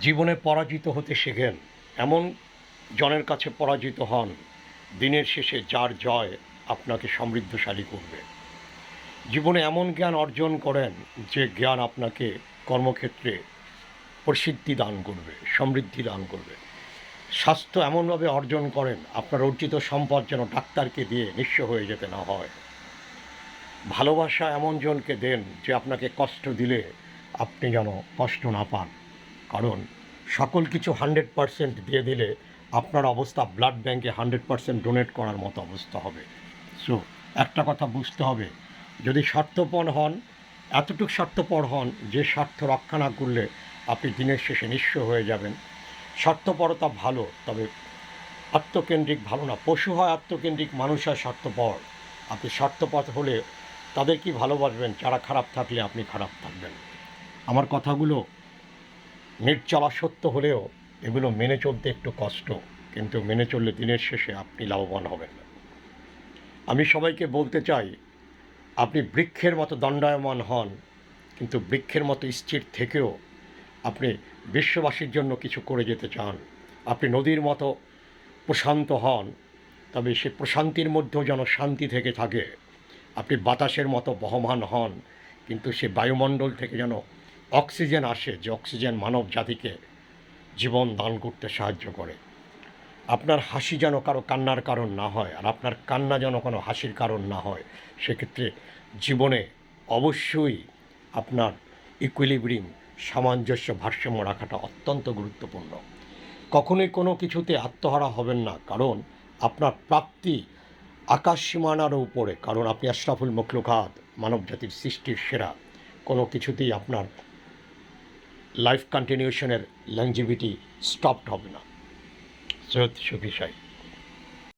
জীবনে পরাজিত হতে শেখেন। এমন জনের কাছে পরাজিত হন, দিনের শেষে যার জয় আপনাকে সমৃদ্ধশালী করবে। জীবনে এমন জ্ঞান অর্জন করেন যে জ্ঞান আপনাকে কর্মক্ষেত্রে প্রসিদ্ধি দান করবে, সমৃদ্ধি দান করবে। স্বাস্থ্য এমনভাবে অর্জন করেন, আপনার অর্জিত সম্পদ যেন ডাক্তারকে দিয়ে নিঃস্ব হয়ে যেতে না হয়। ভালোবাসা এমন জনকে দেন যে আপনাকে কষ্ট দিলে আপনি যেন কষ্ট না পান। কারণ সকল কিছু হান্ড্রেড পারসেন্ট দিয়ে দিলে আপনার অবস্থা ব্লাড ব্যাংকে হান্ড্রেড পারসেন্ট ডোনেট করার মতো অবস্থা হবে। সো একটা কথা বুঝতে হবে, যদি স্বার্থপর হন, এতটুকু স্বার্থপর হন যে স্বার্থ রক্ষা না করলে আপনি দিনের শেষে নিঃস্ব হয়ে যাবেন। স্বার্থপরতা ভালো, তবে আত্মকেন্দ্রিক ভালো না। পশু হয় আত্মকেন্দ্রিক, মানুষ হয় স্বার্থপর। আপনি স্বার্থপর হলে তাদের কি ভালোবাসবেন? যারা খারাপ থাকলে আপনি খারাপ থাকবেন। আমার কথাগুলো নেট চলা সত্য হলেও এগুলো মেনে চলতে একটু কষ্ট, কিন্তু মেনে চললে দিনের শেষে আপনি লাভবান হবেন আমি সবাইকে বলতে চাই, আপনি বৃক্ষের মতো দণ্ডায়মান হন, কিন্তু বৃক্ষের মতো স্থির থেকেও আপনি বিশ্ববাসীর জন্য কিছু করে যেতে চান। আপনি নদীর মতো প্রশান্ত হন, তবে সে প্রশান্তির মধ্যেও যেন শান্তি থেকে থাকে। আপনি বাতাসের মতো বহমান হন, কিন্তু সে বায়ুমণ্ডল থেকে যেন অক্সিজেন আসে যে অক্সিজেন মানব জাতিকে জীবন দান করতে সাহায্য করে। আপনার হাসি যেন কারও কান্নার কারণ না হয় আর আপনার কান্না যেন কোনো হাসির কারণ না হয়, সেক্ষেত্রে জীবনে অবশ্যই আপনার ইকুইলিব্রিয়াম সামঞ্জস্য ভারসাম্য রাখাটা অত্যন্ত গুরুত্বপূর্ণ। কখনোই কোনো কিছুতে আত্মহারা হবেন না, কারণ আপনার প্রাপ্তি আকাশ সীমানার উপরে, কারণ আপনি আশরাফুল মখলুকাত, মানব জাতির সৃষ্টির সেরা। কোনো কিছুতেই আপনার লাইফ কন্টিনিউশনের লঞ্জিভিটি স্টপড হবে না। সৈয়দ সুফি সাহেব।